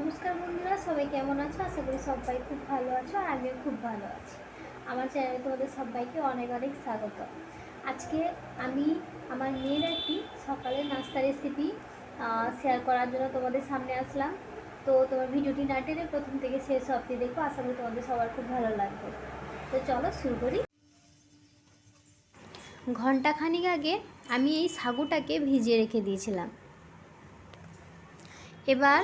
নমস্কার বন্ধুরা, সবাই কেমন আছো? আশা করি সবাই খুব ভালো আছো আর আমিও খুব ভালো আছি। আমার চ্যানেলে তোমাদের সবাইকে অনেক অনেক স্বাগত। আজকে আমি আমার মেয়ের একটি সকালের নাস্তা রেসিপি শেয়ার করার জন্য তোমাদের সামনে আসলাম। তো তোমার ভিডিওটি না টেনে প্রথম থেকে শেষ অবধি দেখো, আশা করি তোমাদের সবার খুব ভালো লাগবে। তো চলো শুরু করি। ঘন্টাখানিক আগে আমি এই সাগুটাকে ভিজিয়ে রেখে দিয়েছিলাম। এবার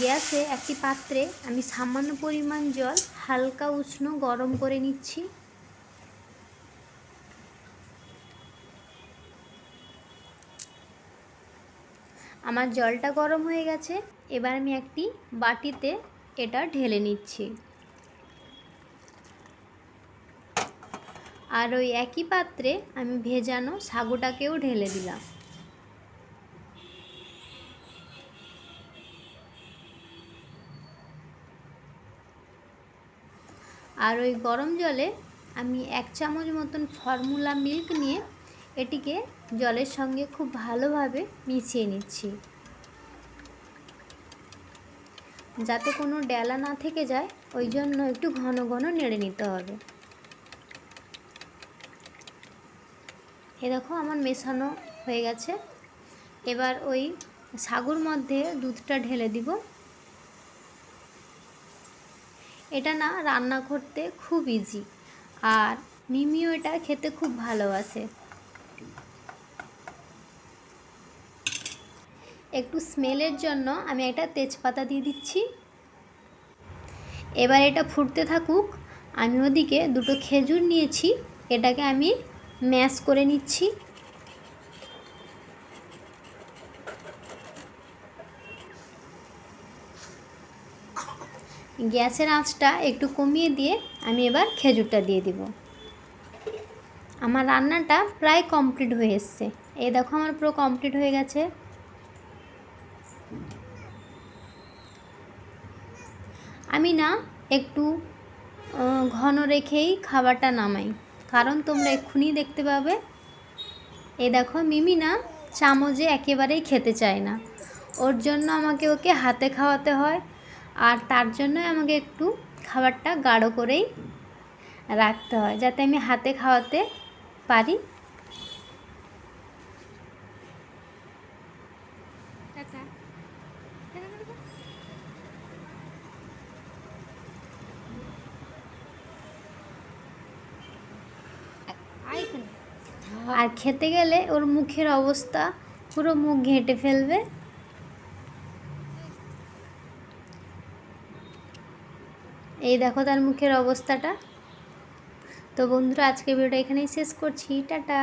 গ্যাসে একটি পাত্রে আমি সামান্য পরিমাণ জল হালকা উষ্ণ গরম করে নিচ্ছি। আমার জলটা গরম হয়ে গেছে, এবার আমি একটি বাটিতে এটা ঢেলে নিচ্ছি। আর ওই একই পাত্রে আমি ভেজানো সাগুটাকেও ঢেলে দিলাম। আর ওই গরম জলে আমি এক চামচ মতন ফর্মুলা মিল্ক নিয়ে এটিকে জলের সঙ্গে খুব ভালোভাবে মিশিয়ে নিচ্ছি। যাতে কোনো ডেলা না থেকে যায়, ওই জন্য একটু ঘন ঘন নেড়ে নিতে হবে। এ দেখো আমার মেশানো হয়ে গেছে। এবার ওই সাগুর মধ্যে দুধটা ঢেলে দিব। এটা না রান্না করতে খুব ইজি আর মিমিও এটা খেতে খুব ভালোবাসে। একটু স্মেলের জন্য আমি একটা তেজপাতা দিয়ে দিচ্ছি। এবার এটা ফুটতে থাকুক, আমি ওদিকে দুটো খেজুর নিয়েছি। এটাকে আমি ম্যাশ করে নিচ্ছি। গ্যাসের আঁচটা একটু কমিয়ে দিয়ে আমি এবার খেজুরটা দিয়ে দিব। আমার রান্নাটা প্রায় কমপ্লিট হয়ে এসছে। এই দেখো আমার পুরো কমপ্লিট হয়ে গেছে। আমি না একটু ঘন রেখেই খাবারটা নামাই। কারণ তোমরা এক্ষুনি দেখতে পাবে, এই দেখো মিমি না চামচে একেবারেই খেতে চায় না। ওর জন্য আমাকে ওকে হাতে খাওয়াতে হয়। আর তার জন্য আমাকে একটু খাবারটা গাঢ় করেই রাখতে হয় যাতে আমি হাতে খাওয়াতে পারি। আর খেতে গেলে ওর মুখের অবস্থা পুরো মুখ ঘেঁটে ফেলবে। এই দেখো তার মুখের অবস্থাটা। তো বন্ধুরা আজকে ভিডিওটা এখানেই শেষ করছি। টাটা।